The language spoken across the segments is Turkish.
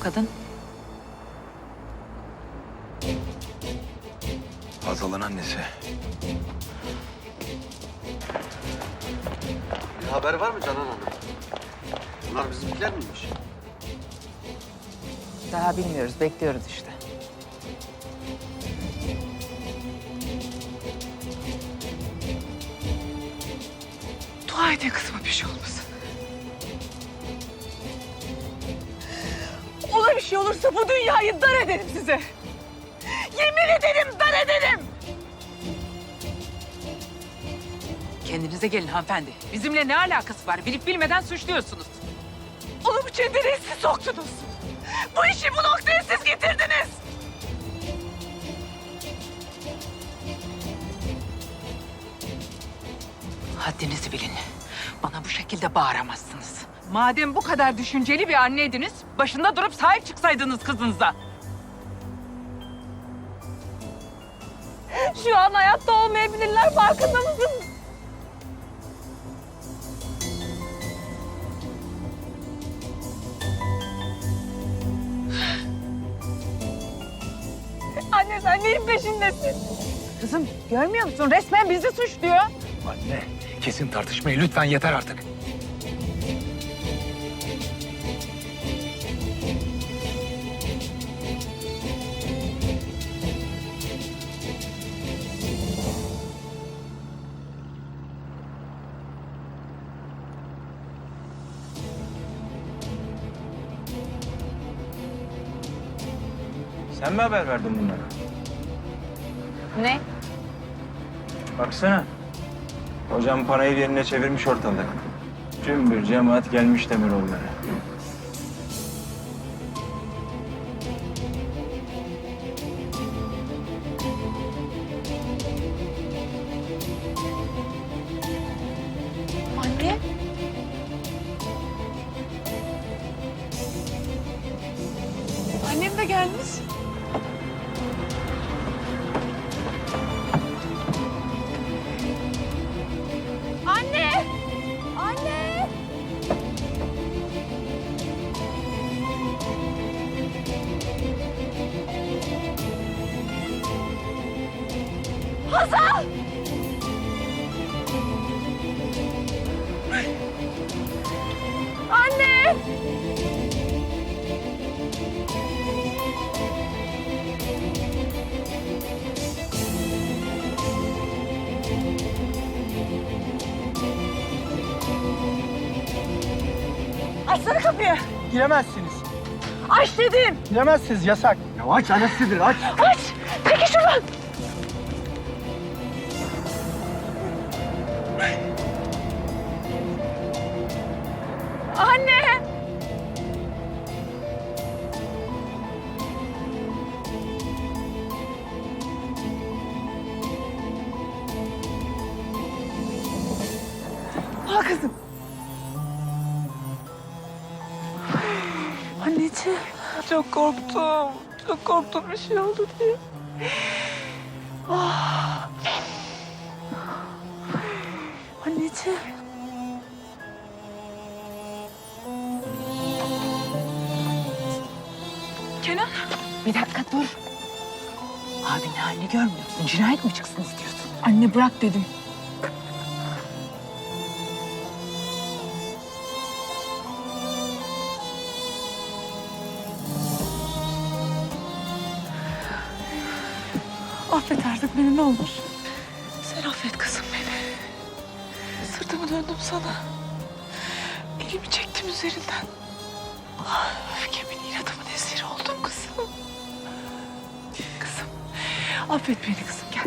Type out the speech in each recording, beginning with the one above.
kadın? Hazal'ın annesi. Bir haber var mı Canan Hanım? Bunlar bizimkiler miymiş? Daha bilmiyoruz, bekliyoruz işte. Dua edin kızıma bir şey olmasın. Ona bir şey olursa bu dünyayı dar ederim size. Yemin ederim dar ederim. Kendinize gelin hanımefendi. Bizimle ne alakası var? Bilip bilmeden suçluyorsunuz. Onu bu çevreye siz soktunuz. Bu işi bu noktaya siz getirdiniz. Haddinizi bilin. Bana bu şekilde bağıramazsınız. Madem bu kadar düşünceli bir anneydiniz, başında durup sahip çıksaydınız kızınıza. Şu an hayatta olmayabilirler farkında mısın? Anne sen neyin peşindesin? Kızım görmüyor musun? Resmen bizi suçluyor. Anne, kesin tartışmayı lütfen yeter artık. Sen mi haber verdin bunlara? Ne? Baksana. Hocam parayı yerine çevirmiş ortalık. Tüm bir cemaat gelmiş Demiroğulları. Kapıyı. Giremezsiniz. Aç dedim. Giremezsiniz yasak. Ya aç annesidir aç. Aç. Çok korktum. Çok korktum bir şey oldu diye. Ah. Anneciğim. Kenan. Bir dakika dur. Abinin halini görmüyor musun? Cinayet mi çıksın istiyorsun? Anne bırak dedim. Affet artık beni ne olur. Sen affet kızım beni. Sırtımı döndüm sana. Elimi çektim üzerinden. Ah, Öfkemin inadımın esiri oldum kızım. Kızım. Affet beni kızım gel.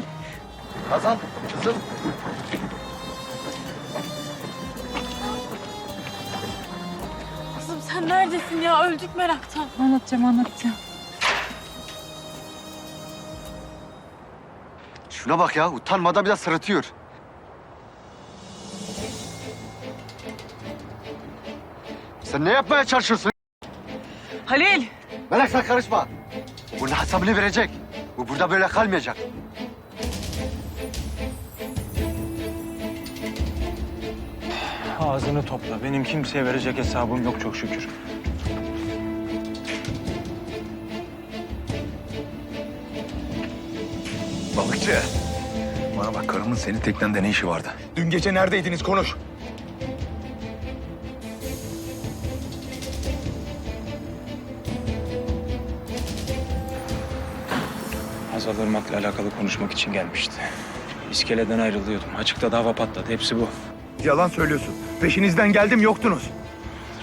Hazal kızım. Kızım sen neredesin ya? Öldük meraktan. Anlatacağım, anlatacağım. Şuna bak ya utanmadan bir de sırıtıyor. Sen ne yapmaya çalışıyorsun? Halil. Melek sen karışma. Bunun hesabını verecek. Bu burada böyle kalmayacak. Ağzını topla. Benim kimseye verecek hesabım yok çok şükür. Yalancı. Bana bak karımın senin teknende ne işi vardı? Dün gece neredeydiniz konuş. Hazal Irmak'la alakalı konuşmak için gelmişti. İskeleden ayrılıyordum. Açıkta dava patladı. Hepsi bu. Yalan söylüyorsun. Peşinizden geldim yoktunuz.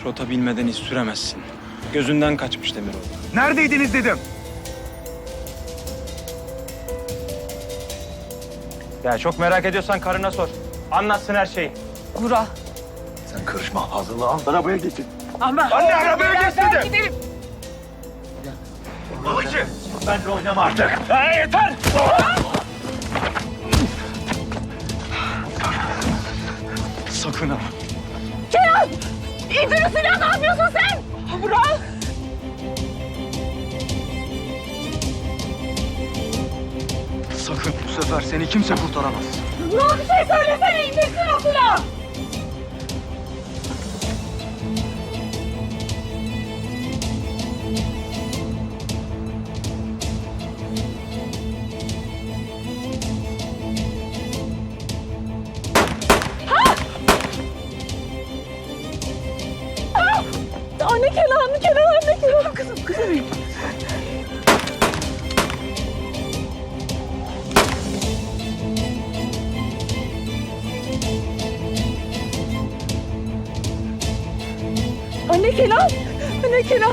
Rota bilmeden iz süremezsin. Gözünden kaçmış Demiroğlu. Neredeydiniz dedim. Ya çok merak ediyorsan karına sor. Anlatsın her şeyi. Vural. Sen karışma. Hazırlı al. Arabaya geçin. Ama Anne, arabaya geç dedim. gidelim. Babacığım. Ben de oynama artık. Ha, yeter. Sakın ha. Seni kimse kurtaramaz. Vural bir şey söylesene indirsin o Anne Kenan, anne Kenan.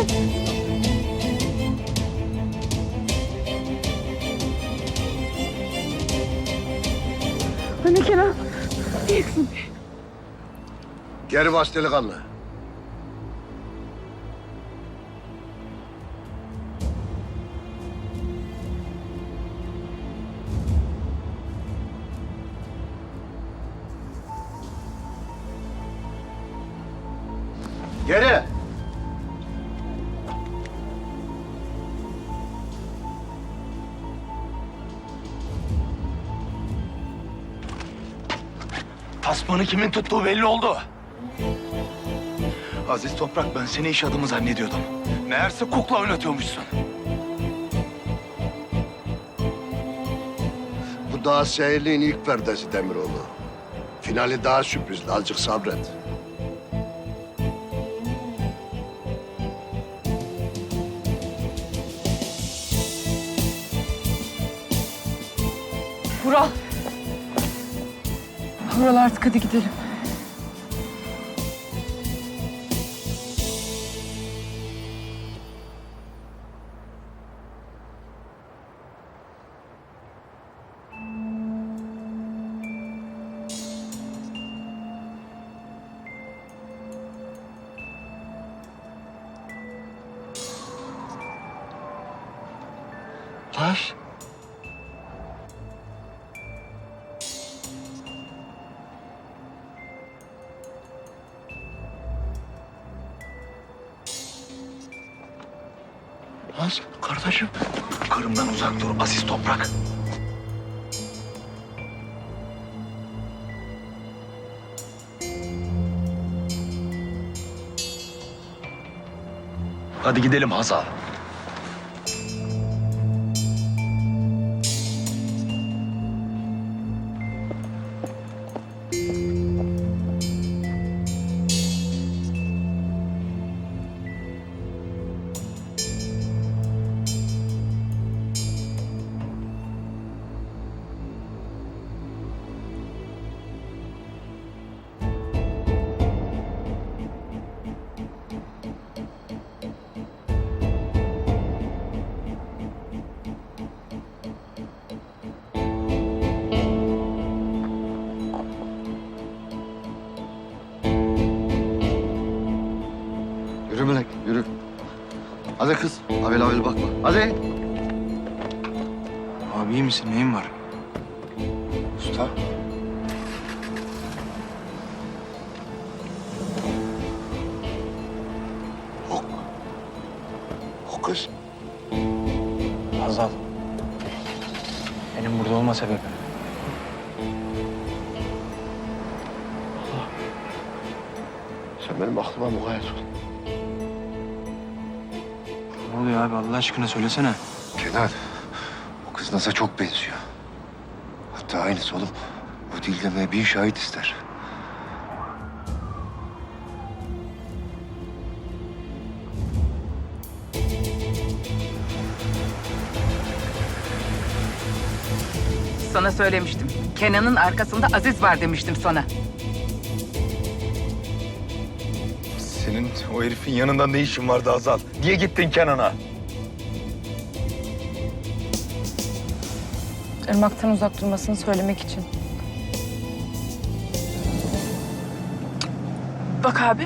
Anne Kenan. İyi kızım. Geri bas delikanlı. Geri. Tasmanı kimin tuttuğu belli oldu. Aziz Toprak ben seni iş adamı zannediyordum. Meğerse kukla oynatıyormuşsun. Bu daha seyirliğin ilk perdesi Demiroğlu. Finali daha sürprizli. Azıcık sabret. Vural. Vural artık hadi gidelim. Taş. Hans kardeşim. Karımdan uzak dur Aziz Toprak. Hadi gidelim Hazal. Hadi kız, avel avel bakma. Hadi. Abi iyi misin? Neyin var? Usta. Ok. O kız. Hazal. Benim burada olma sebebim. Sen benim aklıma mukayyet ol. Ne oluyor abi Allah aşkına söylesene. Kenan, o kız Naz'a çok benziyor. De aynısı oğlum. Bu dil demeye bin şahit ister. Sana söylemiştim. Kenan'ın arkasında Aziz var demiştim sana. Senin o herifin yanında ne işin vardı Azal? Niye gittin Kenan'a? Irmak'tan uzak durmasını söylemek için. Bak abi,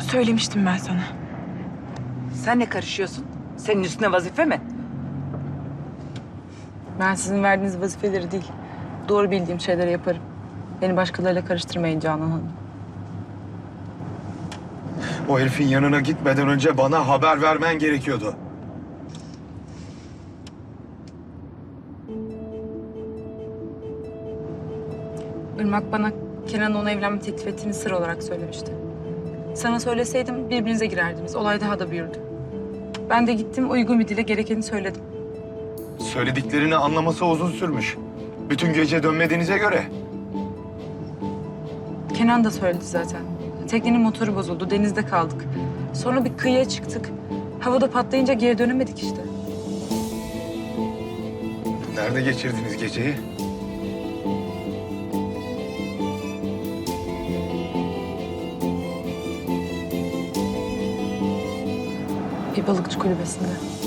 söylemiştim ben sana. Sen ne karışıyorsun? Senin üstüne vazife mi? Ben sizin verdiğiniz vazifeleri değil, doğru bildiğim şeyleri yaparım. Beni başkalarıyla karıştırmayın Canan Hanım. O herifin yanına gitmeden önce bana haber vermen gerekiyordu. Irmak bana Kenan'ın ona evlenme teklif ettiğini sır olarak söylemişti. Sana söyleseydim birbirinize girerdiniz. Olay daha da büyürdü. Ben de gittim uygun bir dile gerekeni söyledim. Söylediklerini anlaması uzun sürmüş. Bütün gece dönmediğinize göre. Kenan da söyledi zaten. Teknenin motoru bozuldu, denizde kaldık. Sonra bir kıyıya çıktık. Havada patlayınca geri dönemedik işte. Nerede geçirdiniz geceyi? Bir balıkçı kulübesinde.